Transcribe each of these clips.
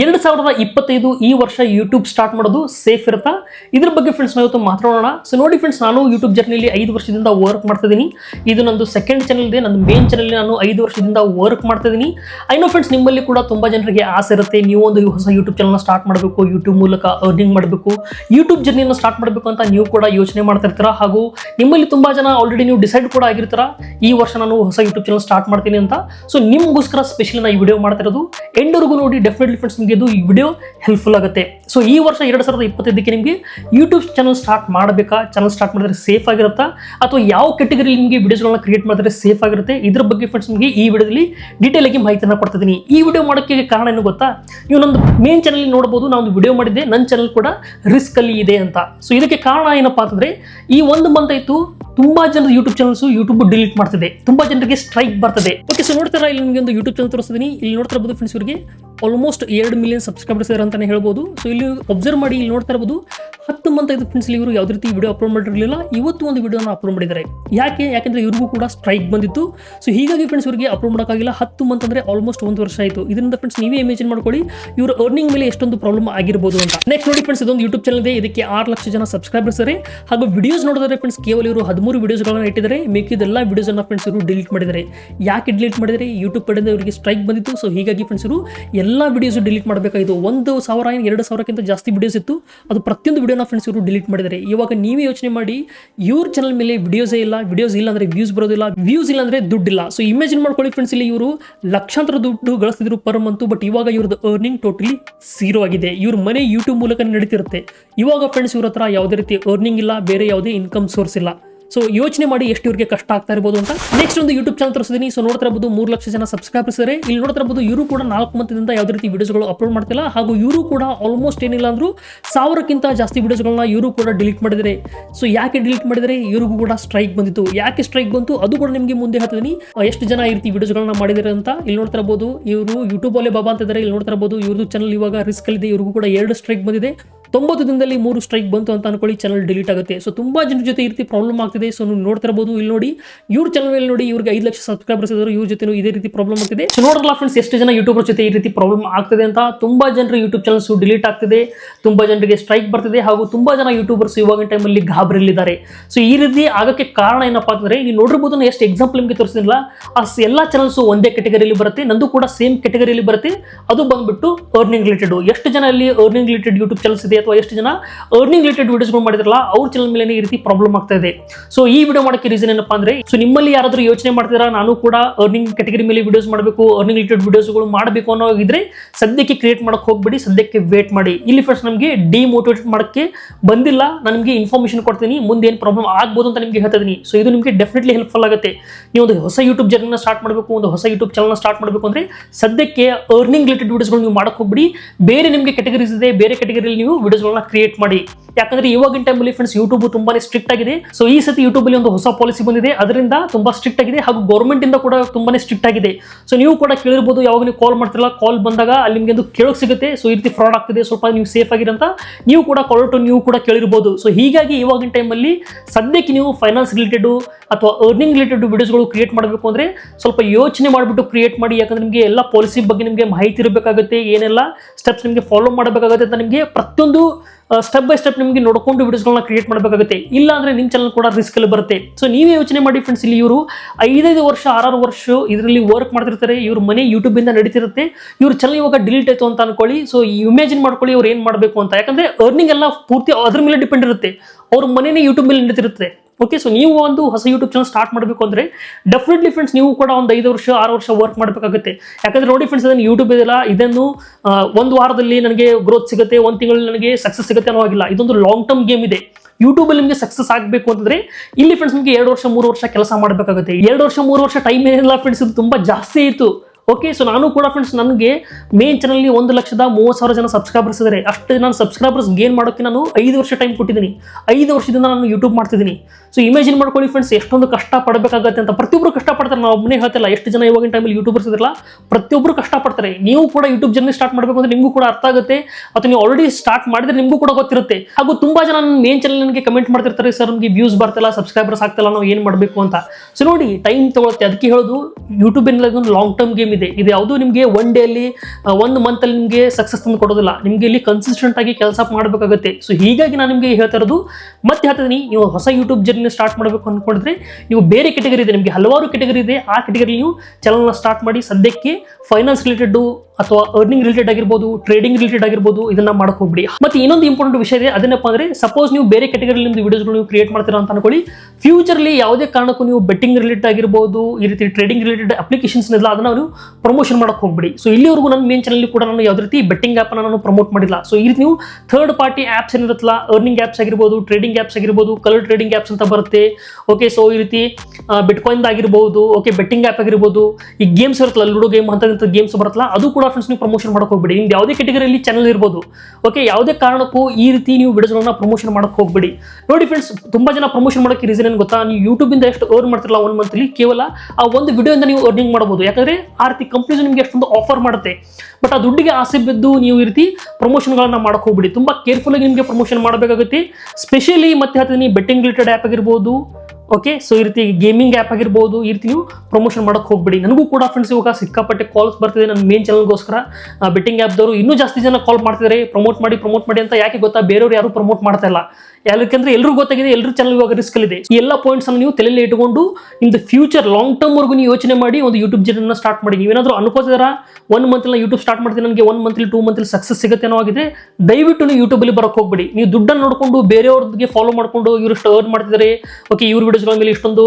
ಎರಡು ಸಾವಿರದ ಇಪ್ಪತ್ತೈದು ಈ ವರ್ಷ ಯೂಟ್ಯೂಬ್ ಸ್ಟಾರ್ಟ್ ಮಾಡೋದು ಸೇಫ್ ಇರುತ್ತಾ? ಇದ್ರ ಬಗ್ಗೆ ಫ್ರೆಂಡ್ಸ್ ನಾವು ಇವತ್ತು ಮಾತಾಡೋಣ. ಸೊ ನೋಡಿ ಫ್ರೆಂಡ್ಸ್ ನಾನು ಯೂಟ್ಯೂಬ್ ಜರ್ನಿಲಿ ಐದು ವರ್ಷದಿಂದ ವರ್ಕ್ ಮಾಡ್ತಿದ್ದೀನಿ ಇದು ನಂದು ಸೆಕೆಂಡ್ ಚಾನಲ್ ಇದೆ ನನ್ನ ಮೇನ್ ಚಾನಲ್ ನಾನು ಐದು ವರ್ಷದಿಂದ ವರ್ಕ್ ಮಾಡ್ತಿದ್ದೀನಿ ಐ ನೋ ಫ್ರೆಂಡ್ಸ್ ನಿಮ್ಮಲ್ಲಿ ಕೂಡ ತುಂಬಾ ಜನರಿಗೆ ಆಸೆ ಇರುತ್ತೆ. ನೀವು ಒಂದು ಹೊಸ ಯೂಟ್ಯೂಬ್ ಚಾನಲ್ನ ಸ್ಟಾರ್ಟ್ ಮಾಡಬೇಕು ಯೂಟ್ಯೂಬ್ ಮೂಲಕ ಅರ್ನಿಂಗ್ ಮಾಡಬೇಕು. ಯೂಟ್ಯೂಬ್ ಜರ್ನಿಯನ್ನು ಸ್ಟಾರ್ಟ್ ಮಾಡಬೇಕು ಅಂತ ನೀವು ಕೂಡ ಯೋಚನೆ ಮಾಡ್ತಾ ಹಾಗೂ ನಿಮ್ಮಲ್ಲಿ ತುಂಬಾ ಜನ ಆಲ್ರೆಡಿ ನೀವು ಡಿಸೈಡ್ ಕೂಡ ಆಗಿರ್ತೀರಾ? ಈ ವರ್ಷ ನಾನು ಹೊಸ ಯೂಟ್ಯೂಬ್ ಚಾನಲ್ ಸ್ಟಾರ್ಟ್ ಮಾಡ್ತೀನಿ ಅಂತ. ಸೊ ನಿಮಗೋಸ್ಕರ ಸ್ಪೆಷಲಿ ನಾ ಈ ವಿಡಿಯೋ ಮಾಡ್ತಾ ಇರೋದು. ಎಂಡ್ವರೆಗೂ ನೋಡಿ ಡೆಫಿನೆಟ್ಲಿ ಫ್ರೆಂಡ್ಸ್ ನಿಮಗೆ ಇದು ಈ ವಿಡಿಯೋ ಹೆಲ್ಪ್ಫುಲ್ ಆಗುತ್ತೆ. ಸೊ ಈ ವರ್ಷ ಎರಡು ಸಾವಿರದ ಇಪ್ಪತ್ತೈದಕ್ಕೆ ನಿಮಗೆ ಯೂಟ್ಯೂಬ್ ಚಾನಲ್ ಸ್ಟಾರ್ಟ್ ಮಾಡಬೇಕಾ? ಚಾನಲ್ ಸ್ಟಾರ್ಟ್ ಮಾಡಿದ್ರೆ ಸೇಫ್ ಆಗಿರುತ್ತಾ? ಅಥವಾ ಯಾವ ಕೆಟಗರಿ ನಿಮಗೆ ವಿಡಿಯೋಸ್ಗಳನ್ನ ಕ್ರಿಯೇಟ್ ಮಾಡಿದ್ರೆ ಸೇಫ್ ಆಗಿರುತ್ತೆ? ಇದ್ರ ಬಗ್ಗೆ ಫ್ರೆಂಡ್ಸ್ ನಿಮಗೆ ಈ ವಿಡಿಯೋದಲ್ಲಿ ಡೀಟೇಲ್ ಆಗಿ ಮಾಹಿತಿಯನ್ನು ಕೊಡ್ತಿದ್ದೀನಿ. ಈ ವಿಡಿಯೋ ಮಾಡೋಕ್ಕೆ ಕಾರಣ ಏನು ಗೊತ್ತಾ? ನೀವು ನಂದು ಮೇನ್ ಚಾನಲ್ ನೋಡಬಹುದು ನಾನು ವಿಡಿಯೋ ಮಾಡಿದ್ದೆ ನನ್ನ ಚಾನಲ್ ಕೂಡ ರಿಸ್ಕ್ ಅಲ್ಲಿ ಇದೆ ಅಂತ. ಸೊ ಇದಕ್ಕೆ ಕಾರಣ ಏನಪ್ಪಾ ಅಂತಂದ್ರೆ, ಈ ಒಂದು ಮಂತ್ ಆಯ್ತು, ತುಂಬಾ ಜನ ಯೂಟ್ಯೂಬ್ ಚಾನಲ್ಸ್ ಯೂಟ್ಯೂಬ್ ಡಿಲೀಟ್ ಮಾಡ್ತಿದೆ. ತುಂಬಾ ಜನರಿಗೆ ಸ್ಟ್ರೈಕ್ ಬರ್ತದೆ. ಓಕೆ ಸೊ ನೋಡ್ತಾರ, ಇಲ್ಲಿ ನಿಮಗೆ ಒಂದು ಯೂಟ್ಯೂಬ್ ಚಾನಲ್ ತೋರಿಸ್ತೀನಿ ಇಲ್ಲಿ ನೋಡ್ತಾ ಇರ್ಬೋದು ಫ್ರೆಂಡ್ಸ್ ಇವರಿಗೆ ಆಲ್ಮೋಸ್ಟ್ ಎರಡು ಮಿಲಿಯನ್ ಸಬ್ಸ್ಕ್ರೈಬರ್ಸ್ ಇದ್ದಾರೆ ಅಂತಾನೆ ಹೇಳ್ಬೋದು. ಸೊ ಇಲ್ಲಿ ಅಬ್ಸರ್ವ್ ಮಾಡಿ ಇಲ್ಲಿ ನೋಡ್ತಾ ಇರ್ಬೋದು, ಹತ್ತು ಮಂತ್ ಐದು ಫ್ರೆಂಡ್ಸ್ ಇವರು ಯಾವುದೇ ರೀತಿ ವಿಡಿಯೋ ಅಪ್ಲೋಡ್ ಮಾಡಿರಲಿಲ್ಲ, ಇವತ್ತು ಒಂದು ವಿಡಿಯೋನ ಅಪ್ಲೋಡ್ ಮಾಡಿದ್ದಾರೆ. ಯಾಕೆ? ಯಾಕೆಂದ್ರೆ ಇವ್ರಿಗೂ ಕೂಡ ಸ್ಟ್ರೈಕ್ ಬಂದಿತ್ತು. ಸೊ ಹೀಗಾಗಿ ಫ್ರೆಂಡ್ಸ್ ಇವರಿಗೆ ಅಪ್ಲೋಡ್ ಮಾಡೋಕ್ಕಾಗಿಲ್ಲ. ಹತ್ತು ಮಂತ್ ಅಂದ್ರೆ ಆಲ್ಮೋಸ್ಟ್ ಒಂದು ವರ್ಷ ಆಯಿತು. ಇದರಿಂದ ಫ್ರೆಂಡ್ಸ್ ನೀವೇ ಇಮೇಜಿನ್ ಮಾಡ್ಕೊಳ್ಳಿ, ಇವ್ರ ಅರ್ನಿಂಗ್ ಮೇಲೆ ಎಷ್ಟೊಂದು ಪ್ರಾಬ್ಲಮ್ ಆಗಿರ್ಬೋದು ಅಂತ. ನೆಕ್ಸ್ಟ್ ನೋಡಿ ಫ್ರೆಂಡ್ಸ್ ಇದೊಂದು ಯೂಟ್ಯೂಬ್ ಚಾನಲ್ ಇದೆ. ಇದಕ್ಕೆ ಆರು ಲಕ್ಷ ಜನ ಸಬ್ಸ್ಕ್ರೈಬರ್ಸ್ ಇದೆ ಹಾಗೂ ವಿಡಿಯೋಸ್ ನೋಡಿದ್ರೆ ಫ್ರೆಂಡ್ಸ್ ಕೇವಲ ಇವರು ಹದಿಮೂರು ವಿಡಿಯೋಸ್ಗಳನ್ನ ಇಟ್ಟಿದ್ದಾರೆ. ಮಿಕ್ಕಿದೆಲ್ಲ ವಿಡಿಯೋಸನ್ನ ಫ್ರೆಂಡ್ಸ್ ಇವರು ಡಿಲೀಟ್ ಮಾಡಿದ್ದಾರೆ. ಯಾಕೆ ಡಿಲೀಟ್ ಮಾಡಿದರೆ ಯೂಟ್ಯೂಬ್ ಕಡೆಯಿಂದ ಇವರಿಗೆ ಸ್ಟ್ರೈಕ್ ಬಂದಿತ್ತು. ಸೊ ಹೀಗಾಗಿ ಫ್ರೆಂಡ್ಸ್ ಇವರು ಎಲ್ಲ ವಿಡಿಯೋಸ್ ಡಿಲೀಟ್ ಮಾಡಬೇಕಾಯಿತು ಒಂದು ಸಾವಿರ ಏನು ಎರಡು ಸಾವಿರಕ್ಕಿಂತ ಜಾಸ್ತಿ ವಿಡಿಯೋಸ್ ಇತ್ತು. ಅದು ಪ್ರತಿಯೊಂದು ವಿಡಿಯೋನ ಫ್ರೆಂಡ್ಸ್ ಇವರು ಡಿಲೀಟ್ ಮಾಡಿದ್ದಾರೆ ಇವಾಗ ನೀವೇ ಯೋಚನೆ ಮಾಡಿ, ಇವ್ರ ಚಾನಲ್ ಮೇಲೆ ವಿಡಿಯೋಸೇ ಇಲ್ಲ ವಿಡಿಯೋಸ್ ಇಲ್ಲ ಅಂದರೆ ವ್ಯೂಸ್ ಬರೋದಿಲ್ಲ ವ್ಯೂಸ್ ಇಲ್ಲ ಅಂದರೆ ದುಡ್ಡಿಲ್ಲ ಸೊ ಇಮ್ಯಾಜಿನ್ ಮಾಡ್ಕೊಳ್ಳಿ ಫ್ರೆಂಡ್ಸ್ ಇಲ್ಲಿ ಇವರು ಲಕ್ಷಾಂತರ ದುಡ್ಡು ಗಳಿಸ್ತಿದ್ರು ಪರ್ ಮಂತು ಬಟ್ ಇವಾಗ ಇವ್ರದ್ದು ಅರ್ನಿಂಗ್ ಟೋಟಲಿ ಸೀರೋ ಆಗಿದೆ. ಇವ್ರ ಮನೆ ಯೂಟ್ಯೂಬ್ ಮೂಲಕ ನಡೀತಿರುತ್ತೆ. ಇವಾಗ ಫ್ರೆಂಡ್ಸ್ ಇವ್ರ ಹತ್ರ ಯಾವುದೇ ರೀತಿ ಅರ್ನಿಂಗ್ ಇಲ್ಲ, ಬೇರೆ ಯಾವುದೇ ಇನ್ಕಮ್ ಸೋರ್ಸ್ ಇಲ್ಲ. ಸೊ ಯೋಚನೆ ಮಾಡಿ ಎಷ್ಟು ಇವ್ರಿಗೆ ಕಷ್ಟ ಆಗ್ತಾ ಇರ್ಬೋದು ಅಂತ ನೆಕ್ಸ್ಟ್ ಒಂದು ಯೂಟ್ಯೂಬ್ ಚಾನಲ್ ತರಿಸಿದೀನಿ. ಸೊ ನೋಡ್ತಾ ಇರ್ಬೋದು ಮೂರು ಲಕ್ಷ ಜನ ಸಬ್ಸ್ಕ್ರೈಬರ್ಸ್ ಇದ್ದಾರೆ ಇಲ್ಲಿ ನೋಡ್ತಾ ಇರ್ಬೋದು ಇವರು ಕೂಡ ನಾಲ್ಕು ಮಂತದಿಂದ ಯಾವುದೇ ರೀತಿ ವಿಡಿಯೋಸ್ಗಳು ಅಪ್ಲೋಡ್ ಮಾಡ್ತಿಲ್ಲ. ಹಾಗೂ ಇವರು ಕೂಡ ಆಲ್ಮೋಸ್ಟ್ ಏನಿಲ್ಲ ಅಂದ್ರು ಸಾವಿರಕ್ಕಿಂತ ಜಾಸ್ತಿ ವಿಡಿಯೋಸ್ಗಳನ್ನ ಇವರು ಕೂಡ ಡಿಲೀಟ್ ಮಾಡಿದರೆ ಸೊ ಯಾಕೆ ಡಿಲೀಟ್ ಮಾಡಿದರೆ ಇವ್ರಿಗೂ ಕೂಡ ಸ್ಟ್ರೈಕ್ ಬಂದಿತ್ತು. ಯಾಕೆ ಸ್ಟ್ರೈಕ್ ಬಂತು? ಅದು ಕೂಡ ನಿಮಗೆ ಮುಂದೆ ಹೇಳ್ತಿದ್ದೀನಿ ಎಷ್ಟು ಜನ ಈ ರೀತಿ ವಿಡಿಯೋಸ್ಗಳನ್ನ ಮಾಡಿದರೆ ಅಂತ ಇಲ್ಲಿ ನೋಡ್ತಾ ಇರ್ಬೋದು. ಇವರು ಯೂಟ್ಯೂಬ್ ಅಲ್ಲೇ ಬಾಬಾ ಅಂತ ಇದ್ದಾರೆ. ಇಲ್ಲಿ ನೋಡ್ತಾ ಇರ್ಬೋದು ಇವ್ರದ್ದು ಚಾನಲ್ ಇವಾಗ ರಿಸ್ಕ್ ಅಲ್ಲಿದೆ. ಇವ್ರಿಗೂ ಕೂಡ ಎರಡು ಸ್ಟ್ರೈಕ್ ಬಂದಿದೆ. ತೊಂಬತ್ತು ದಿನದಲ್ಲಿ ಮೂರು ಸ್ಟ್ರೈಕ್ ಬಂತು ಅಂತ ಅನ್ಕೊಳ್ಳಿ ಚಾನಲ್ ಡಿಲೀಟ್ ಆಗುತ್ತೆ. ಸೊ ತುಂಬಾ ಜನರ ಜೊತೆ ಈ ರೀತಿ ಪ್ರಾಬ್ಲಮ್ ಆಗ್ತಿದೆ. ಸೊ ನೀವು ನೋಡ್ತಾ ಇರಬಹುದು ಇಲ್ಲಿ ನೋಡಿ, ಇವ್ರ ಚಾನಲ್ ಮೇಲೆ ನೋಡಿ, ಇವ್ರಿಗೆ ಐದು ಲಕ್ಷ ಸಬ್ಸ್ಕ್ರೈಬರ್ಸ್ ಇದ್ದಾರೆ ಇವ್ರ ಜೊತೆ ಇದೇ ರೀತಿ ಪ್ರಾಬ್ಲಮ್ ಆಗ್ತಿದೆ. ಸೊ ನೋಡಲ್ಲ ಫ್ರೆಂಡ್ಸ್ ಎಷ್ಟು ಜನ ಯೂಟ್ಯೂಬರ್ ಜೊತೆ ಈ ರೀತಿ ಪ್ರಾಬ್ಲಮ್ ಆಗ್ತಿದೆ ಅಂತ. ತುಂಬಾ ಜನರು ಯೂಟ್ಯೂಬ್ ಚಾನಲ್ಸ್ ಡಿಲೀಟ್ ಆಗ್ತಿದೆ. ತುಂಬಾ ಜನರಿಗೆ ಸ್ಟ್ರೈಕ್ ಬರ್ತಿದೆ. ಹಾಗೂ ತುಂಬಾ ಜನ ಯೂಟ್ಯೂಬರ್ಸ್ ಇವಾಗಿನ ಟೈಮಲ್ಲಿ ಗಾಬರಿಲಿದ್ದಾರೆ ಸೊ ಈ ರೀತಿ ಆಗಕ್ಕೆ ಕಾರಣ ಏನಪ್ಪಾ ಅಂತಂದ್ರೆ, ನೀವು ನೋಡಿರ್ಬೋದು ಎಷ್ಟು ಎಕ್ಸಾಂಪಲ್ ನಿಮಗೆ ತೋರಿಸಿದಿಲ್ಲ ಆ ಎಲ್ಲ ಚಾನಲ್ಸ್ ಒಂದೇ ಕೆಟಗರಿಯಲ್ಲಿ ಬರುತ್ತೆ. ನಂದು ಕೂಡ ಸೇಮ್ ಕೆಟಗರಿಯಲ್ಲಿ ಬರುತ್ತೆ. ಅದು ಬಂದ್ಬಿಟ್ಟು ಅರ್ನಿಂಗ್ ರಿಲೇಟೆಡ್ ಎಷ್ಟು ಜನ ಅಲ್ಲಿ ಅರ್ನಿಂಗ್ ರಿಲೇಟೆಡ್ ಯೂಟ್ಯೂಬ್ ಚಾನಲ್ಸ್ ಇದೆ ಅಥವಾ ಎಷ್ಟು ಜನ ಅರ್ನಿಂಗ್ ರಿಲೇಟೆಡ್ ವಿಡಿಯೋಸ್ಗಳು ಮಾಡಿದ್ರಲ್ಲ, ಅವ್ರ ಚಾನಲ್ ಮೇಲೆ ಈ ರೀತಿ ಪ್ರಾಬ್ಲಮ್ ಆಗ್ತಾ ಇದೆ. ಸೊ ಈ ವಿಡಿಯೋ ಮಾಡೋಕೆ ರೀಸನ್ ಏನಪ್ಪಾ ಅಂದ್ರೆ ಸೊ ನಿಮ್ಮಲ್ಲಿ ಯಾರಾದರೂ ಯೋಚನೆ ಮಾಡ್ತೀರಾ, ನಾನು ಕೂಡ ಅರ್ನಿಂಗ್ ಕ್ಯಾಟಗರಿ ಮೇಲೆ ವಿಡಿಯೋಸ್ ಮಾಡಬೇಕು ಅರ್ನಿಂಗ್ ರಿಲೇಟೆಡ್ ವಿಡಿಯೋಸ್ಗಳು ಮಾಡಬೇಕು ಅನ್ನೋ ಇದ್ರೆ ಸದ್ಯಕ್ಕೆ ಕ್ರಿಯೇಟ್ ಮಾಡಕ್ಕೆ ಹೋಗ್ಬೇಡಿ, ಸದ್ಯಕ್ಕೆ ವೇಟ್ ಮಾಡಿ. ಇಲ್ಲಿ ಫಸ್ಟ್ ನಮಗೆ ಡಿಮೋಟಿವೇಟ್ ಮಾಡೋಕ್ಕೆ ಬಂದಿಲ್ಲ, ನಾನು ನಿಮಗೆ ಇನ್ಫಾರ್ಮೇಷನ್ ಕೊಡ್ತೀನಿ, ಮುಂದೆ ಏನು ಪ್ರಾಬ್ಲಮ್ ಆಗ್ಬೋದು ಅಂತ ನಿಮಗೆ ಹೇಳ್ತಾ ಇದೀನಿ. ಸೊ ಇದು ನಿಮಗೆ ಡೆಫಿನೆಟ್ಲಿ ಹೆಲ್ಪ್ಫುಲ್ ಆಗುತ್ತೆ. ನೀವು ಒಂದು ಹೊಸ ಯೂಟ್ಯೂಬ್ ಜರ್ನಿನ ಸ್ಟಾರ್ಟ್ ಮಾಡಬೇಕು, ಒಂದು ಹೊಸ ಯೂಟ್ಯೂಬ್ ಚಾನಲ್ನ ಸ್ಟಾರ್ಟ್ ಮಾಡಬೇಕು ಅಂದ್ರೆ ಸದ್ಯಕ್ಕೆ ಅರ್ನಿಂಗ್ ರಿಲೇಟೆಡ್ ವಿಡಿಯೋಸ್ಗಳು ನೀವು ಮಾಡೋಕೆ ಹೋಗ್ಬಿಡಿ. ಬೇರೆ ನಿಮಗೆ ಕೆಟಗರೀಸ್ ಇದೆ, ಬೇರೆ ಕೆಟಗರಿಯಲ್ಲಿ ನೀವು ವಿಡಿಯೋಸ್ಗಳನ್ನ ಕ್ರಿಯೇಟ್ ಮಾಡಿ. ಯಾಕಂದ್ರೆ ಇವಾಗಿನ ಟೈಮಲ್ಲಿ ಫ್ರೆಂಡ್ಸ್ ಯೂಟ್ಯೂಬ್ ತುಂಬಾನೇ ಸ್ಟ್ರಿಕ್ಟ್ ಆಗಿದೆ. ಸೊ ಈ ಸತಿ ಯೂಟ್ಯೂಬ್ ಅಲ್ಲಿ ಒಂದು ಹೊಸ ಪಾಲಿಸಿ ಬಂದಿದೆ. ಅದರಿಂದ ತುಂಬಾ ಸ್ಟ್ರಿಕ್ಟ್ ಆಗಿದೆ ಹಾಗೂ ಗೌರ್ಮೆಂಟ್ ಇಂದ ಕೂಡ ತುಂಬಾನೇ ಸ್ಟ್ರಿಕ್ಟ್ ಆಗಿದೆ. ಸೊ ನೀವು ಕೂಡ ಕೇಳಿರ್ಬೋದು, ಯಾವಾಗ ನೀವು ಕಾಲ್ ಮಾಡ್ತಿರಲ್ಲ ಕಾಲ್ ಬಂದಾಗ ಅಲ್ಲಿ ನಿಮಗೆ ಒಂದು ಕೇಳೋಕೆ ಸಿಗುತ್ತೆ. ಸೊ ಈ ರೀತಿ ಫ್ರಾಡ್ ಆಗ್ತಿದೆ. ಸ್ವಲ್ಪ ನೀವು ಸೇಫ್ ಆಗಿರಂತ ನೀವು ಕೂಡ ಕಾಲ್ ಟು ನೀವು ಕೂಡ ಕೇಳಿರ್ಬೋದು. ಸೊ ಹೀಗಾಗಿ ಇವಾಗಿನ ಟೈಮಲ್ಲಿ ಸದ್ಯಕ್ಕೆ ನೀವು ಫೈನಾನ್ಸ್ ರಿಲೇಟೆಡ್ ಅಥವಾ ಅರ್ನಿಂಗ್ ರಿಲೇಟೆಡ್ ವಿಡಿಯೋಸ್ಗಳು ಕ್ರಿಯೇಟ್ ಮಾಡಬೇಕು ಅಂದ್ರೆ ಸ್ವಲ್ಪ ಯೋಚನೆ ಮಾಡಿಬಿಟ್ಟು ಕ್ರಿಯೇಟ್ ಮಾಡಿ. ಯಾಕಂದ್ರೆ ನಿಮಗೆ ಎಲ್ಲ ಪಾಲಿಸಿ ಬಗ್ಗೆ ನಿಮಗೆ ಮಾಹಿತಿ ಇರಬೇಕಾಗುತ್ತೆ, ಏನೆಲ್ಲ ಸ್ಟೆಪ್ಸ್ ನಿಮಗೆ ಫಾಲೋ ಮಾಡಬೇಕಾಗುತ್ತೆ ಅಂತ ನಿಮಗೆ ಪ್ರತಿಯೊಂದು ಸ್ಟೆಪ್ ಬೈ ಸ್ಟೆಪ್ ನಿಮಗೆ ನೋಡ್ಕೊಂಡು ವಿಡಿಯೋಸ್ಗಳನ್ನ ಕ್ರಿಯೇಟ್ ಮಾಡಬೇಕಾಗುತ್ತೆ. ಇಲ್ಲ ಅಂದರೆ ನಿಮ್ಮ ಚಾನಲ್ ಕೂಡ ರಿಸ್ಕ್ ಅಲ್ಲಿ ಬರುತ್ತೆ. ಸೊ ನೀವೇ ಯೋಚನೆ ಮಾಡಿ ಫ್ರೆಂಡ್ಸ್ ಇಲ್ಲಿ ಇವರು ಐದೈದು ವರ್ಷ, ಆರಾರು ವರ್ಷ ಇದರಲ್ಲಿ ವರ್ಕ್ ಮಾಡ್ತಿರ್ತಾರೆ. ಇವ್ರ ಮನೆ ಯೂಟ್ಯೂಬಿಂದ ನಡೀತಿರುತ್ತೆ. ಇವ್ರ ಚಾನಲ್ ಇವಾಗ ಡಿಲೀಟ್ ಆಯ್ತು ಅಂತ ಅನ್ಕೊಳ್ಳಿ. ಸೊ ಇಮ್ಯಾಜಿನ್ ಮಾಡ್ಕೊಳ್ಳಿ, ಅವ್ರು ಏನು ಮಾಡಬೇಕು ಅಂತ. ಯಾಕಂದ್ರೆ ಅರ್ನಿಂಗ್ ಎಲ್ಲ ಪೂರ್ತಿ ಅದ್ರ ಮೇಲೆ ಡಿಪೆಂಡ್ ಇರುತ್ತೆ. ಅವ್ರ ಮನೆನೇ ಯೂಟ್ಯೂಬ್ ಮೇಲೆ ನಡೀತಿರುತ್ತೆ. ಓಕೆ ಸೊ ನೀವು ಒಂದು ಹೊಸ ಯೂಟ್ಯೂಬ್ ಚಾನಲ್ ಸ್ಟಾರ್ಟ್ ಮಾಡಬೇಕು ಅಂದರೆ ಡೆಫಿನೆಟ್ಲಿ ಫ್ರೆಂಡ್ಸ್ ನೀವು ಕೂಡ ಒಂದು ಐದು ವರ್ಷ, ಆರು ವರ್ಷ ವರ್ಕ್ ಮಾಡಬೇಕಾಗುತ್ತೆ. ಯಾಕಂದರೆ ನೋಡಿ ಫ್ರೆಂಡ್ಸ್ ಅದನ್ನು ಯೂಟ್ಯೂಬ್ ಇದೆಲ್ಲ ಇದನ್ನು ಒಂದು ವಾರದಲ್ಲಿ ನನಗೆ ಗ್ರೋತ್ ಸಿಗುತ್ತೆ, ಒಂದು ತಿಂಗಳಲ್ಲಿ ನನಗೆ ಸಕ್ಸಸ್ ಸಿಗುತ್ತೆ ಅನ್ನೋ ಆಗಿಲ್ಲ ಇದೊಂದು ಲಾಂಗ್ ಟರ್ಮ್ ಗೇಮ್ ಇದೆ. ಯೂಟ್ಯೂಬ್ ಅಲ್ಲಿ ನಿಮಗೆ ಸಕ್ಸಸ್ ಆಗಬೇಕು ಅಂತಂದ್ರೆ ಇಲ್ಲಿ ಫ್ರೆಂಡ್ಸ್ ನಿಮಗೆ ಎರಡು ವರ್ಷ, ಮೂರು ವರ್ಷ ಕೆಲಸ ಮಾಡಬೇಕಾಗುತ್ತೆ. ಎರಡು ವರ್ಷ, ಮೂರು ವರ್ಷ ಟೈಮ್ ಏನಿಲ್ಲ ಫ್ರೆಂಡ್ಸ್ ಇದು ತುಂಬ ಜಾಸ್ತಿ ಇತ್ತು ಓಕೆ ಸೊ ನಾನು ಕೂಡ ಫ್ರೆಂಡ್ಸ್ ನನಗೆ ಮೇನ್ ಚಾನಲ್ಗೆ ಒಂದು ಲಕ್ಷದ ಮೂವತ್ತು ಸಾವಿರ ಜನ ಸಬ್ಸ್ಕ್ರೈಬರ್ಸ್ ಇದ್ದಾರೆ ಅಷ್ಟು ನಾನು ಸಬ್ಸ್ಕ್ರೈಬರ್ಸ್ ಗೇನ್ ಮಾಡೋಕ್ಕೆ ನಾನು ಐದು ವರ್ಷ ಟೈಮ್ ಕೊಟ್ಟಿದ್ದೀನಿ. ಐದು ವರ್ಷದಿಂದ ನಾನು ಯೂಟ್ಯೂಬ್ ಮಾಡ್ತಿದ್ದೀನಿ. ಸೊ ಇಮೇಜಿನ್ ಮಾಡ್ಕೊಳ್ಳಿ ಫ್ರೆಂಡ್ಸ್ ಎಷ್ಟೊಂದು ಕಷ್ಟ ಪಡಬೇಕಾಗತ್ತೆ ಅಂತ. ಪ್ರತಿಯೊಬ್ಬರು ಕಷ್ಟಪಡ್ತಾರೆ ನಾವು ಒಬ್ಬನೇ ಹೇಳ್ತಿಲ್ಲ, ಎಷ್ಟು ಜನ ಇವಾಗಿನ ಟೈಮಲ್ಲಿ ಯೂಟ್ಯೂಬರ್ಸ್ ಇದ್ರಲ್ಲ ಪ್ರತಿಯೊಬ್ಬರು ಕಷ್ಟಪಡ್ತಾರೆ ನೀವು ಕೂಡ ಯೂಟ್ಯೂಬ್ ಜರ್ನಿ ಸ್ಟಾರ್ಟ್ ಮಾಡಬೇಕು ಅಂದ್ರೆ ನಿಮಗೂ ಕೂಡ ಅರ್ಥ ಆಗುತ್ತೆ. ಅಥವಾ ನೀವು ಆಲ್ರೆಡಿ ಸ್ಟಾರ್ಟ್ ಮಾಡಿದ್ರೆ ನಿಮಗೂ ಕೂಡ ಗೊತ್ತಿರುತ್ತೆ. ಹಾಗೂ ತುಂಬಾ ಜನ ನನ್ನ ಮೇನ್ ಚಾನಲ್ ನನಗೆ ಕಮೆಂಟ್ ಮಾಡ್ತಿರ್ತಾರೆ ಸರ್ ನಮಗೆ ವ್ಯೂಸ್ ಬರ್ತಿಲ್ಲ ಸಬ್ಸ್ಕ್ರೈಬರ್ಸ್ ಆಗ್ತಿಲ್ಲ, ನಾವು ಏನು ಮಾಡಬೇಕು ಅಂತ? ಸೊ ನೋಡಿ ಟೈಮ್ ತಗೊಳುತ್ತೆ. ಅದಕ್ಕೆ ಹೇಳೋದು ಯೂಟ್ಯೂಬ್ ಏನಿಲ್ಲ ಲಾಂಗ್ ಟರ್ಮ್ ಗೇಮ್ ಇದೆ. ಇದು ಯಾವುದು ನಿಮಗೆ ಒನ್ ಡೇಲಿ ಒಂದು ಮಂತಲ್ಲಿ ನಿಮಗೆ ಸಕ್ಸಸ್ ತಂದು ಕೊಡೋದಿಲ್ಲ. ನಿಮಗೆ ಇಲ್ಲಿ ಕನ್ಸಿಸ್ಟೆಂಟ್ ಆಗಿ ಕೆಲಸ ಮಾಡಬೇಕಾಗುತ್ತೆ. ಸೊ ಹೀಗಾಗಿ ನಾನು ನಿಮಗೆ ಹೇಳ್ತಾ ಇರೋದು, ಮತ್ತೆ ಹೇಳ್ತೀನಿ ನೀವು ಹೊಸ ಯೂಟ್ಯೂಬ್ ಜರ್ನಿ ಸ್ಟಾರ್ಟ್ ಮಾಡಬೇಕು ಅಂದ್ಕೊಂಡ್ರೆ ನೀವು ಬೇರೆ ಕೆಟಗರಿ ಇದೆ. ನಿಮಗೆ ಹಲವಾರು ಕೆಟಗರಿ ಇದೆ. ಆ ಕೆಟಗರಿ ನೀವು ಚಾನಲ್ನ ಸ್ಟಾರ್ಟ್ ಮಾಡಿ, ಸದ್ಯಕ್ಕೆ ಫೈನಾನ್ಸ್ ರಿಲೇಟೆಡ್ ಅಥವಾ ಅರ್ನಿಂಗ್ ರಿಲೇಟೆಡ್ ಆಗಿರ್ಬೋದು ಟ್ರೇಡಿಂಗ್ ರಿಲೇಟೆಡ್ ಆಗಿರ್ಬೋದು, ಇದನ್ನ ಮಾಡಕ್ ಹೋಗ್ಬಿಡಿ. ಮತ್ತೆ ಇನ್ನೊಂದು ಇಂಪಾರ್ಟೆಂಟ್ ವಿಷಯ ಇದೆ ಅದನ್ನಪ್ಪ ಅಂದ್ರೆ ಸಪೋಸ್ ನೀವು ಬೇರೆ ಕೆಟಗರಿ ನಿಮ್ದು ವಿಡಿಯೋಸ್ಗಳು ನೀವು ಕ್ರಿಯೇಟ್ ಮಾಡ್ತೀರಾ ಅಂತ ಅನ್ಕೊಳ್ಳಿ. ಫ್ಯೂಚರ್ಲಿ ಯಾವುದೇ ಕಾರಣಕ್ಕೂ ನೀವು ಬೆಟ್ಟಿಂಗ್ ರಿಲೇಟೆಡ್ ಆಗಿರ್ಬೋದು, ಈ ರೀತಿ ಟ್ರೇಡಿಂಗ್ ರಿಲೇಟೆಡ್ ಅಪ್ಲಿಕೇಶನ್ಸ್ ಎಲ್ಲ ಅದನ್ನ ನೀವು ಪ್ರಮೋಷನ್ ಮಾಡಕ್ ಹೋಗ್ಬಿಡಿ. ಸೊ ಇಲ್ಲಿವರೆಗೂ ನನ್ನ ಮೇನ್ ಚಾನಲ್ ಕೂಡ ನಾನು ಯಾವುದೇ ರೀತಿ ಬೆಟ್ಟಿಂಗ್ ಆ್ಯಪ್ ನಾನು ಪ್ರಮೋಟ್ ಮಾಡಿಲ್ಲ. ಸೊ ಈ ರೀತಿ ನೀವು ಥರ್ಡ್ ಪಾರ್ಟಿ ಆಪ್ಸ್ ಏನಿರುತ್ತಲ್ಲ ಅರ್ನಿಂಗ್ ಆಪ್ಸ್ ಆಗಿರ್ಬೋದು ಟ್ರೇಡಿಂಗ್ ಆಪ್ಸ್ ಆಗಿರ್ಬೋದು ಕಲರ್ ಟ್ರೇಡಿಂಗ್ ಆಪ್ಸ್ ಅಂತ ಬರುತ್ತೆ. ಓಕೆ ಸೊ ಈ ರೀತಿ ಬಿಟ್ಕಾಯಿನ್ ಆಗಿರ್ಬೋದು ಓಕೆ ಬೆಟ್ಟಿಂಗ್ ಆಪ್ ಆಗಿರ್ಬೋದು, ಈ ಗೇಮ್ಸ್ ಇರುತ್ತಲ್ಲ ಲೂಡೋ ಗೇಮ್ ಅಂತ ಗೇಮ್ಸ್ ಬರುತ್ತಲ್ಲ, ಅದು ಫ್ರೆಂಡ್ಸ್ ನೀವು ಪ್ರಮೋಷನ್ ಮಾಡಕ್ಕೆ ಹೋಗ್ಬೇಡಿ. ನಿಮ್ದು ಯಾವುದೇ ಕೆಟಗರಿಯಲ್ಲಿ ಚಾನಲ್ ಇರ್ಬೋದು. ಓಕೆ ಯಾವುದೇ ಕಾರಣಕ್ಕೂ ಈ ರೀತಿ ನೀವು ವಿಡಿಯೋಗಳನ್ನ ಪ್ರಮೋಷನ್ ಮಾಡಕ್ ಹೋಗ್ಬೇಡಿ. ನೋಡಿ ಫ್ರೆಂಡ್ಸ್ ತುಂಬಾ ಜನ ಪ್ರಮೋಷನ್ ಮಾಡೋಕ್ಕೆ ರೀಸನ್ ಏನು ಗೊತ್ತಾ? ನೀವು ಯೂಟ್ಯೂಬಿಂದ ಎಷ್ಟು ಅರ್ನ್ ಮಾಡ್ತಿರಲ್ಲ ಒನ್ ಮಂತ್ಲಿ ಕೇವಲ ಆ ಒಂದು ವಿಡಿಯೋಯಿಂದ ನೀವು ಅರ್ನಿಂಗ್ ಮಾಡಬಹುದು. ಯಾಕಂದ್ರೆ ಆ ರೀತಿ ಕಂಪ್ನೀಸ್ ನಿಮಗೆ ಅಷ್ಟೊಂದು ಆಫರ್ ಮಾಡುತ್ತೆ. ಬಟ್ ಆ ದುಡ್ಡಿಗೆ ಆಸೆ ಬಿದ್ದು ನೀವು ಈ ರೀತಿ ಪ್ರಮೋಷನ್ಗಳನ್ನ ಮಾಡೋಕೆ ಹೋಗ್ಬಿಡಿ. ತುಂಬ ಕೇರ್ಫುಲ್ಲಾಗಿ ನಿಮಗೆ ಪ್ರಮೋಷನ್ ಮಾಡಬೇಕಾಗುತ್ತೆ. ಸ್ಪೆಷಲಿ ಮತ್ತೆ ಹೇಳ್ತೀನಿ ಬೆಟ್ಟಿಂಗ್ ರಿಲೇಟೆಡ್ ಆ್ಯಪ್ ಆಗಿರ್ಬೋದು ಓಕೆ ಸೊ ಈ ರೀತಿ ಗೇಮಿಂಗ್ ಆ್ಯಪ್ ಆಗಿರ್ಬೋದು, ಈ ರೀತಿ ನೀವು ಪ್ರಮೋಷನ್ ಮಾಡಕ್ಕೆ ಹೋಗ್ಬೇಡಿ. ನನಗೂ ಕೂಡ ಫ್ರೆಂಡ್ಸ್ ಇವಾಗ ಸಿಕ್ಕಾಪಟ್ಟೆ ಕಾಲ್ಸ್ ಬರ್ತಿದೆ ನನ್ನ ಮೇನ್ ಚಾನಲ್ಗೋಸ್ಕರ ಬೆಟ್ಟಿಂಗ್ ಆ್ಯಪ್ದವರು ಇನ್ನೂ ಜಾಸ್ತಿ ಜನ ಕಾಲ್ ಮಾಡ್ತಿದ್ದಾರೆ ಪ್ರಮೋಟ್ ಮಾಡಿ ಪ್ರಮೋಟ್ ಮಾಡಿ ಅಂತ ಯಾಕೆ ಗೊತ್ತಾ? ಬೇರೆಯವ್ರು ಯಾರು ಪ್ರಮೋಟ್ ಮಾಡ್ತಾ ಇಲ್ಲ. ಯಾಕಂದ್ರೆ ಎಲ್ಲರೂ ಗೊತ್ತಾಗಿದೆ, ಎಲ್ಲರೂ ಚಾನಲ್ ಇವಾಗ ರಿಸ್ಕ್ ಇದೆ ಈ ಎಲ್ಲ ಪಾಯಿಂಟ್ಸ್ ಅನ್ನು ನೀವು ತಲೆಯಲ್ಲಿ ಇಟ್ಕೊಂಡು ನಿಮ್ದು ಫ್ಯೂಚರ್ ಲಾಂಗ್ ಟರ್ಮ್ ವರ್ಗೂ ನೀವು ಯೋಚನೆ ಮಾಡಿ, ಒಂದು ಯೂಟ್ಯೂಬ್ ಜನ ಸ್ಟಾರ್ಟ್ ಮಾಡಿ. ನೀವೇನಾದರೂ ಅನ್ಕೋತಿದಾರ? ಒನ್ ಮಂತ್ಲಿ ಯೂಟ್ಯೂಬ್ ಸ್ಟಾರ್ಟ್ ಮಾಡ್ತೀನಿ ನನಗೆ one monthly two monthly success ಸಿಗುತ್ತೆ ಅನ್ನೋ ಆಗಿದೆ ದಯವಿಟ್ಟು ನೀವು ಯೂಟ್ಯೂಬಲ್ಲಿ ಬರೋಕೆ ಹೋಗ್ಬೇಡಿ. ನೀವು ದುಡ್ಡನ್ನು ನೋಡಿಕೊಂಡು ಬೇರೆಯವ್ರಿಗೆ ಫಾಲೋ ಮಾಡ್ಕೊಂಡು ಇವರು ಅರ್ನ್ ಮಾಡ್ತಿದ್ದಾರೆ ಓಕೆ ಇವ್ರ ವಿಡಿಯೋಸ್ಗಳ ಮೇಲೆ ಇಷ್ಟೊಂದು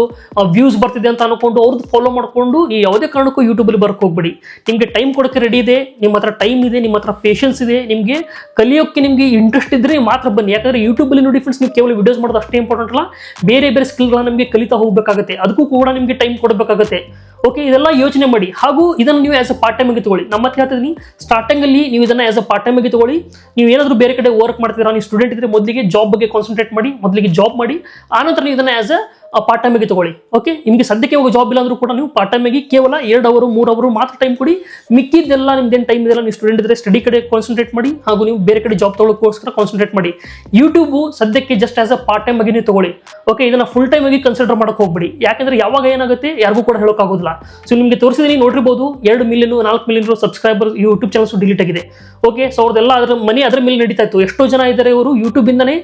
ವ್ಯೂಸ್ ಬರ್ತಿದೆ ಅಂತ ಅನ್ಕೊಂಡು ಅವ್ರದ್ದು ಫಾಲೋ ಮಾಡ್ಕೊಂಡು ನೀವು ಯಾವುದೇ ಕಾರಣಕ್ಕೂ ಯೂಟ್ಯೂಬಲ್ಲಿ ಬರಕ್ಕೆ ಹೋಗ್ಬೇಡಿ. ನಿಮಗೆ ಟೈಮ್ ಕೊಡೋಕ್ಕೆ ರೆಡಿ ಇದೆ, ನಿಮ್ಮ ಹತ್ರ ಟೈಮ್ ಇದೆ, ನಿಮ್ಮ ಹತ್ರ ಪೇಷನ್ಸ್ ಇದೆ, ನಿಮಗೆ ಕಲಿಯೋಕ್ಕೆ ನಿಮಗೆ ಇಂಟ್ರೆಸ್ಟ್ ಇದ್ರೆ ಮಾತ್ರ ಬನ್ನಿ. ಯಾಕಂದ್ರೆ ಯೂಟ್ಯೂಬಲ್ಲಿ ನೋಡಿ ಫ್ರೆಂಡ್ಸ್ ನೀವು ಕೇವಲ ವಿಡಿಯೋಸ್ ಮಾಡೋದು ಅಷ್ಟೇ ಇಂಪಾರ್ಟೆಂಟ್ ಅಲ್ಲ, ಬೇರೆ ಬೇರೆ ಸ್ಕಿಲ್ಗಳನ್ನ ನಿಮಗೆ ಕಲಿತಾ ಹೋಗಬೇಕಾಗುತ್ತೆ. ಅದಕ್ಕೂ ಕೂಡ ನಿಮಗೆ ಟೈಮ್ ಕೊಡಬೇಕಾಗುತ್ತೆ. ಓಕೆ ಇದೆಲ್ಲ ಯೋಚನೆ ಮಾಡಿ. ಹಾಗೂ ಇದನ್ನು ನೀವು ಆಸ್ ಅ ಪಾರ್ಟ್ ಟೈಮ್ ಆಗಿ ತಗೊಳ್ಳಿ. ನಮ್ಮ ಮತ್ತೆ ಹೇಳ್ತಿದ್ದೀನಿ ಸ್ಟಾರ್ಟಿಂಗ್ ಅಲ್ಲಿ ನೀವು ಇದನ್ನ ಆಸ್ ಅ ಪಾರ್ಟ್ ಟೈಮ್ ಆಗಿ ತಗೊಳ್ಳಿ. ನೀವು ಏನಾದರೂ ಬೇರೆ ಕಡೆ ವರ್ಕ್ ಮಾಡ್ತೀರಾ, ನೀವು ಸ್ಟೂಡೆಂಟ್ ಇದ್ರೆ ಮೊದಲಿಗೆ ಜಾಬ್ ಬಗ್ಗೆ ಕಾನ್ಸಂಟ್ರೇಟ್ ಮಾಡಿ, ಮೊದಲಿಗೆ ಜಾಬ್ ಮಾಡಿ, ಆನಂತರ ನೀವು ಇದನ್ನ ಆಸ್ ಅ ಪಾರ್ಟ್ ಟೈಮ್ ಆಗಿ ತಗೊಳ್ಳಿ. ಓಕೆ ನಿಮಗೆ ಸದ್ಯಕ್ಕೆ ಹೋಗೋ ಜಾಬ್ ಇಲ್ಲ ಅಂದ್ರೂ ಕೂಡ ನೀವು ಪಾರ್ಟ್ ಟೈಮ್ ಆಗಿ ಕೇವಲ ಎರಡು ಅವರು, ಮೂರು ಅವರು ಮಾತ್ರ ಟೈಮ್ ಕೊಡಿ. ಮಿಕ್ಕಿದ್ದೆಲ್ಲ ನಿಮ್ದೇನು ಟೈಮ್ ಇದೆಲ್ಲ ನೀವು ಸ್ಟೂಡೆಂಟ್ ಇದ್ದರೆ ಸ್ಟಡಿ ಕಡೆ ಕಾನ್ಸಂಟ್ರೇಟ್ ಮಾಡಿ, ಹಾಗೂ ನೀವು ಬೇರೆ ಕಡೆ ಜಾಬ್ ತಗೊಳ್ಳೋಕ್ಕೋಸ್ಕರ ಕಾನ್ಸಂಟ್ರೇಟ್ ಮಾಡಿ. ಯೂಟ್ಯೂಬು ಸದ್ಯಕ್ಕೆ just as a part time ಆಗಿ ನೀವು ತಗೊಳ್ಳಿ. ಓಕೆ ಇದನ್ನ ಫುಲ್ ಟೈಮ್ ಆಗಿ ಕನ್ಸಿಡರ್ ಮಾಡಕ್ಕೆ ಹೋಗ್ಬಿಡಿ. ಯಾಕಂದ್ರೆ ಯಾವಾಗ ಏನಾಗುತ್ತೆ ಯಾರಿಗೂ ಕೂಡ ಹೇಳೋಕ್ಕಾಗೋದಿಲ್ಲ ಸೊ ನಿಮಗೆ ತೋರಿಸಿದೀನಿ, ನೋಡಿರ್ಬೋದು, ಎರಡು ಮಿಲಿಯನ್ ನಾಲ್ಕು million subscriber YouTube channels delete ಆಗಿದೆ. ಓಕೆ ಸೊ ಅವ್ರದ್ದೆಲ್ಲ ಅದರ ಮನೆ ಅದರ ಮೇಲೆ ನಡೀತಾ ಇತ್ತು. ಎಷ್ಟೋ ಜನ ಇದ್ದಾರೆ ಅವರು ಯೂಟ್ಯೂಬಿಂದನೇ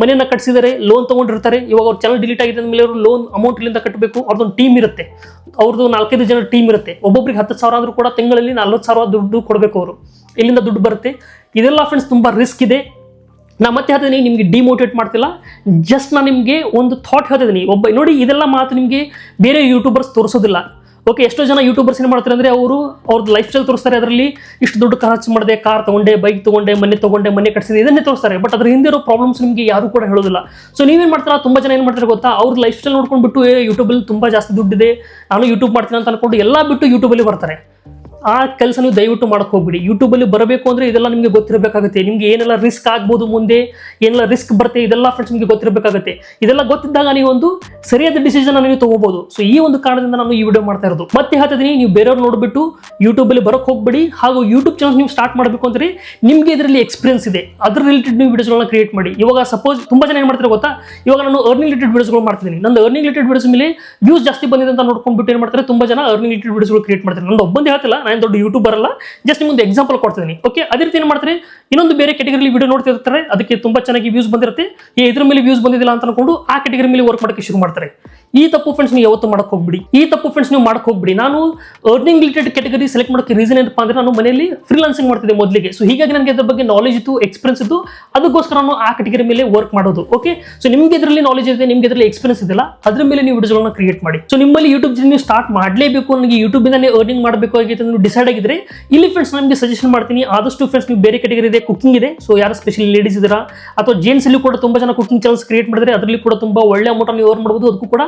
ಮನೆಯನ್ನು ಕಟ್ಸಿದ್ದಾರೆ ಲೋನ್ ತಗೊಂಡಿರ್ತಾರೆ. ಇವಾಗ ಅವ್ರ ಚಾನಲ್ ಡಿಲೀಟ್ ಆಗಿದೆ ಅಂದಮೇಲೆ ಲೋನ್ ಅಮೌಂಟ್ ಇಲ್ಲಿಂದ ಕಟ್ಟಬೇಕು ಅವ್ರದ್ದೊಂದು ಟೀಮ್ ಇರುತ್ತೆ. ಅವ್ರದ್ದು ನಾಲ್ಕೈದು ಜನ ಟೀಮ್ ಇರುತ್ತೆ. ಒಬ್ಬೊಬ್ರಿಗೆ ಹತ್ತು ಸಾವಿರ ಆದ್ರೂ ಕೂಡ ತಿಂಗಳಲ್ಲಿ ನಲ್ವತ್ತು ಸಾವಿರ ದುಡ್ಡು ಕೊಡಬೇಕು ಅವರು. ಇಲ್ಲಿಂದ ದುಡ್ಡು ಬರುತ್ತೆ. ಇದೆಲ್ಲ ಫ್ರೆಂಡ್ಸ್ ತುಂಬ ರಿಸ್ಕ್ ಇದೆ. ನಾ ಮತ್ತೆ ಹೇಳ್ತೀನಿ, ನಿಮಗೆ ಡಿಮೋಟಿವೇಟ್ ಮಾಡ್ತಿಲ್ಲ. ಜಸ್ಟ್ ನಾನು ನಿಮಗೆ ಒಂದು ಥಾಟ್ ಹೇಳ್ತಿದ್ದೀನಿ. ಒಬ್ಬ ನೋಡಿ, ಇದೆಲ್ಲ ಮಾತು ನಿಮಗೆ ಬೇರೆ ಯೂಟ್ಯೂಬರ್ಸ್ ತೋರಿಸೋದಿಲ್ಲ. ಓಕೆ ಎಷ್ಟೋ ಜನ ಯೂಟ್ಯೂಬರ್ಸ್ ಏನು ಮಾಡ್ತಾರೆ ಅಂದರೆ ಅವರು ಅವ್ರದ್ದು ಲೈಫ್ ಸ್ಟೈಲ್ ತೋರಿಸ್ತಾರೆ, ಅದರಲ್ಲಿ ಇಷ್ಟು ದುಡ್ಡು ಖರ್ಚು ಮಾಡಿದೆ ಕಾರ್ ತೊಗೊಂಡೆ ಬೈಕ್ ತೊಗೊಂಡೆ, ಮನೆ ತೊಗೊಂಡೆ, ಮನೆ ಕಟ್ಸಿದೆ ಇದನ್ನೇ ತೋರಿಸ್ತಾರೆ. ಬಟ್ ಅದ್ರ ಹಿಂದೆ ಇರೋ ಪ್ರಾಬ್ಲಮ್ಸ್ ನಿಮಗೆ ಯಾರು ಕೂಡ ಹೇಳೋದಿಲ್ಲ. ಸೊ ನೀವೇನು ಮಾಡ್ತೀರಾ? ತುಂಬ ಜನ ಏನು ಮಾಡ್ತಾರೆ ಗೊತ್ತಾ? ಅವ್ರ ಲೈಫ್ ಸ್ಟೈಲ್ ನೋಡ್ಕೊಂಡ್ಬಿಟ್ಟು ಯೂಟ್ಯೂಬಲ್ಲಿ ತುಂಬ ಜಾಸ್ತಿ ದುಡ್ಡಿದೆ, ನಾನು ಯೂಟ್ಯೂಬ್ ಮಾಡ್ತೀನಿ ಅಂತ ಅನ್ಕೊಂಡು ಎಲ್ಲ ಬಿಟ್ಟು ಯೂಟ್ಯೂಬಲ್ಲಿ ಬರ್ತಾರೆ. ಆ ಕೆಲಸ ನೀವು ದಯವಿಟ್ಟು ಮಾಡಕ್ ಹೋಗ್ಬಿಡಿ. ಯೂಟ್ಯೂಬಲ್ಲಿ ಬರಬೇಕು ಅಂದ್ರೆ ಇದೆಲ್ಲ ನಿಮಗೆ ಗೊತ್ತಿರಬೇಕಾಗುತ್ತೆ. ನಿಮ್ಗೆ ಏನೆಲ್ಲ ರಿಸ್ಕ್ ಆಗ್ಬೋದು ಮುಂದೆ, ಏನೆಲ್ಲ ರಿಸ್ಕ್ ಬರುತ್ತೆ ಇದೆಲ್ಲ ಫ್ರೆಂಡ್ಸ್ ನಿಮಗೆ ಗೊತ್ತಿರಬೇಕಾಗುತ್ತೆ. ಇದೆಲ್ಲ ಗೊತ್ತಿದ್ದಾಗ ನೀವು ಒಂದು ಸರಿಯಾದ ಡಿಸಿಷನ್ ನೀವು ತಗೋಬಹುದು ಸೊ ಈ ಒಂದು ಕಾರಣದಿಂದ ನಾನು ಈ ವಿಡಿಯೋ ಮಾಡ್ತಾ ಇರೋದು. ಮತ್ತೆ ಹೇಳ್ತಿದ್ದೀನಿ, ನೀವು ಬೇರೆಯವ್ರು ನೋಡ್ಬಿಟ್ಟು ಯೂಟ್ಯೂಬಲ್ಲಿ ಬರಕ್ ಹೋಗ್ಬೇಡಿ. ಹಾಗೂ ಯೂಟ್ಯೂಬ್ ಚಾನಲ್ ನೀವು ಸ್ಟಾರ್ಟ್ ಮಾಡಬೇಕು ಅಂದ್ರೆ ನಿಮಗೆ ಇದರಲ್ಲಿ ಎಕ್ಸ್ಪೀರಿಯನ್ಸ್ ಇದೆ. ಅದ್ರ ರಿಲೇಟೆಡ್ ನೀವು ವಿಡಿಯೋಸ್ಗಳನ್ನ ಕ್ರಿಯೇಟ್ ಮಾಡಿ. ಇವಾಗ ಸಪೋಸ್ ತುಂಬಾ ಜನ ಏನು ಮಾಡ್ತಾರೆ ಗೊತ್ತಾ? ಇವಾಗ ನಾನು ಅರ್ನಿಂಗ್ ರಿಲೇಟೆಡ್ ವಿಡಿಯೋಸ್ಗಳು ಮಾಡ್ತೀನಿ ನಂದು ಅರ್ನಿಂಗ್ ರಿಲೇಟೆಡ್ ವಿಡಿಯೋಸ್ ಮೇಲೆ ವ್ಯೂಸ್ ಜಾಸ್ತಿ ಬಂದಿದೆ ಅಂತ ನೋಡ್ಕೊಂಡ್ಬಿಟ್ಟು ಏನು ಮಾಡ್ತಾರೆ? ತುಂಬಾ ಜನ ಅರ್ನಿಂಗ್ ರಿಲೇಟೆಡ್ ವಿಡಿಯೋಸ್ಗಳು ಕ್ರಿಯೇಟ್ ಮಾಡ್ತಾರೆ. ನಂದು ಒಬ್ಬಂದು ಹೇಳ್ತಿಲ್ಲ ನಾನು ದೊಡ್ಡ ಯೂಟ್ಯೂಬರ್ ಅಲ್ಲ ಜಸ್ಟ್ ನಿಮ್ಗೆ ಎಕ್ಸಾಂಪಲ್ ಕೊಡ್ತೀನಿ ಓಕೆ ಅದೇ ರೀತಿ ಏನು ಮಾಡ್ತಾರೆ? ಇನ್ನೊಂದು ಬೇರೆ ಕೆಟಗರಿಲಿ ವಿಡಿಯೋ ನೋಡ್ತಿರ್ತಾರೆ, ಅದಕ್ಕೆ ತುಂಬಾ ಚೆನ್ನಾಗಿ ವ್ಯೂಸ್ ಬಂದಿರುತ್ತೆ. ಈ ಇದ್ರ ಮೇಲೆ ವ್ಯೂಸ್ ಬಂದಿಲ್ಲ ಅಂತ ಅನ್ಕೊಂಡು ಆ ಕೆಟಗರಿ ಮೇಲೆ ವರ್ಕ್ ಮಾಡೋಕ್ಕೆ ಶುರು ಮಾಡ್ತಾರೆ. ಈ ತಪ್ಪು ಫ್ರೆಂಡ್ಸ್ ನೀವು ಯಾವತ್ತು ಮಾಡಕ್ ಹೋಗ್ಬಿಡಿ. ಈ ತಪ್ಪು ಫ್ರೆಂಡ್ಸ್ ನೀವು ಮಾಡಕ್ಕೆ ಹೋಗ್ಬಿಡಿ. ನಾನು ಅರ್ನಿಂಗ್ ರಿಲೇಟೆಡ್ ಕೆಟಗರಿ ಸೆಲೆಕ್ಟ್ ಮಾಡೋಕ್ಕೆ ರೀಸನ್ ಏನಪ್ಪ ಅಂದ್ರೆ ನಾನು ಮನೆಯಲ್ಲಿ ಫ್ರೀಲಾನ್ಸಿಂಗ್ ಮಾಡ್ತಿದ್ದೆ ಮೊದಲಿಗೆ. ಸೊ ಹೀಗಾಗಿ ನನಗೆ ಅದ್ರ ಬಗ್ಗೆ ನಾಲೆಜ್ ಇತ್ತು ಎಕ್ಸ್ಪೀರಿಯನ್ಸ್ ಇತ್ತು. ಅದಕ್ಕೋಸ್ಕರ ನಾನು ಆ ಕೆಟಗರಿ ಮೇಲೆ ವರ್ಕ್ ಮಾಡೋದು ಓಕೆ ಸೊ ನಿಮ್ಗೆ ಇದರಲ್ಲಿ ನಾಲೆಜ್ ಇದೆ ನಿಮ್ಗೆ ಇದರಲ್ಲಿ ಎಕ್ಸ್ಪೀರಿಯನ್ಸ್ ಇದೆಲ್ಲ ಅದ್ರ ಮೇಲೆ ನೀವು ವಿಡಿಯೋಗಳನ್ನ ಕ್ರಿಯೇಟ್ ಮಾಡಿ. ಸೊ ನಿಮ್ಮಲ್ಲಿ ಯೂಟ್ಯೂಬ್ ನೀವು ಸ್ಟಾರ್ಟ್ ಮಾಡಲೇಬೇಕು ನನಗೆ ಯೂಟ್ಯೂಬ್ ಇಂದಾನೆ ಅರ್ನಿಂಗ್ ಮಾಡಬೇಕು ಆಗಿತ್ತು ಡಿಸೈಡ್ ಆಗಿದ್ರೆ, ಇಲ್ಲಿ ಫ್ರೆಂಡ್ಸ್ ನಮಗೆ ಸಜೆಷನ್ ಮಾಡ್ತೀನಿ. ಆದಷ್ಟು ಫ್ರೆಂಡ್ಸ್ ನೀವು ಬೇರೆ ಕೆಟಗರಿ ಇದೆ ಕುಕಿಂಗ್ ಇದೆ. ಸೊ ಯಾರು ಸ್ಪೆಷಲಿ ಲೇಡೀಸ್ ಇದ್ದೀರಾ ಅಥವಾ ಜೆಂಟ್ಸ್ ಅಲ್ಲಿ ಕೂಡ ತುಂಬಾ ಜನ ಕುಕಿಂಗ್ ಚಾನಲ್ಸ್ ಕ್ರಿಯೇಟ್ ಮಾಡಿದ್ರೆ ಅದರಲ್ಲಿ ಕೂಡ ತುಂಬಾ ಒಳ್ಳೆ ಅಮೌಂಟ್ ನೀವು ಅರ್ನ್ ಮಾಡಬಹುದು ಅದಕ್ಕೂ ಕೂಡ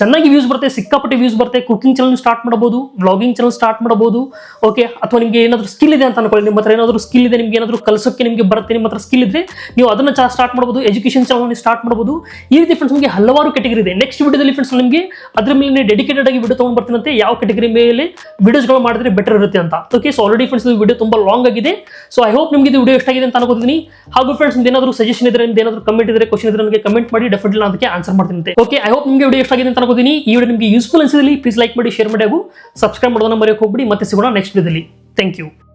ಚೆನ್ನಾಗಿ ವ್ಯೂಸ್ ಬರುತ್ತೆ, ಸಿಕ್ಕಾಪಟ್ಟೆ ವ್ಯೂಸ್ ಬರುತ್ತೆ. ಕುಕಿಂಗ್ ಚಾನಲ್ ಸ್ಟಾರ್ಟ್ ಮಾಡಬಹುದು ವ್ಲಾಗಿಂಗ್ ಚಾನಲ್ ಸ್ಟಾರ್ಟ್ ಮಾಡಬಹುದು. ಓಕೆ ಅಥವಾ ನಿಮಗೆ ಏನಾದರೂ ಸ್ಕಿಲ್ ಇದೆ ಅಂತ ಅನ್ಕೊಳ್ಳಿ. ನಿಮ್ಮ ಹತ್ರ ಏನಾದರೂ ಸ್ಕಿಲ್ ಇದೆ, ನಿಮಗೆ ಏನಾದರೂ ಕಲಿಸೋಕ್ಕೆ ನಿಮಗೆ ಬರುತ್ತೆ, ನಿಮ್ಮ ಹತ್ರ ಸ್ಕಿಲ್ ಇದ್ರೆ ನೀವು ಅದನ್ನ ಸ್ಟಾರ್ಟ್ ಮಾಡಬಹುದು. ಎಜುಕೇಶನ್ ಚಾನಲ್ ಸ್ಟಾರ್ಟ್ ಮಾಡಬಹುದು. ಈ ರೀತಿ ಫ್ರೆಂಡ್ಸ್ ನಿಮಗೆ ಹಲವಾರು ಕೆಟಗರಿ ಇದೆ. ನೆಕ್ಸ್ಟ್ ವಿಡಿಯೋದಲ್ಲಿ ಫ್ರೆಂಡ್ಸ್ ನಿಮಗೆ ಅದ್ರ ಮೇಲೆ ಡೆಡಿಕೇಟೆಡ್ ಆಗಿ ವಿಡಿಯೋ ತೊಗೊಂಡು ಬರ್ತೀನಂತೆ. ಯಾವ ಕೆಟಗರಿ ಮೇಲೆ ವಿಡಿಯೋಸ್ಗಳು ಮಾಡಿದ್ರೆ ಬೆಟರ್ ಇರುತ್ತೆ ಅಂತ. Okay so already friends video ತುಂಬಾ ಲಾಂಗ್ ಆಗಿದೆ. ಸೊ ಐ ಹೋಪ್ ನಿಮಗೆ ಇದು ವಿಡಿಯೋ ಇಷ್ಟ ಆಗಿದೆ ಅಂತ ಅನ್ಕೋತೀನಿ ಹಾಗೂ ಫ್ರೆಂಡ್ಸ್ ಏನಾದರೂ ಸಜೆಷನ್ ಇದ್ರೆ ಏನಾದರೂ ಕಮೆಂಟ್ ಇದ್ರೆ ಕ್ವಶನ್ ಇದ್ರೆ ನನಗೆ ಕಮೆಂಟ್ ಮಾಡಿ ಡೆಫಿನೆಟ್ಲಿ ಅದಕ್ಕೆ ಆನ್ಸರ್ ಮಾಡ್ತೀನಿ. ಓಕೆ ಐ ಹೋಪ್ ನಿಮಗೆ ವಿಡಿಯೋ ಇಷ್ಟ ಆಗಿದೆ ಅಂತ ಅನ್ಕೋತೀನಿ ಈ ವಿಡಿಯೋ ನಿಮಗೆ ಯೂಸ್ಫುಲ್ ಅನಿಸಿದಲ್ಲಿ ಪ್ಲೀಸ್ ಲೈಕ್ ಮಾಡಿ ಶೇರ್ ಮಾಡಿ ಹಾಗೂ ಸಬ್ಸ್ಕ್ರೈಬ್ ಮಾಡೋದನ್ನ ಮರೆಯೋಕೆ ಹೋಗ್ಬಿಡಿ. ಮತ್ತೆ ಸಿಗೋಣ ನೆಕ್ಸ್ಟ್ ವಿಡಿಯೋದಲ್ಲಿ ಥ್ಯಾಂಕ್ ಯು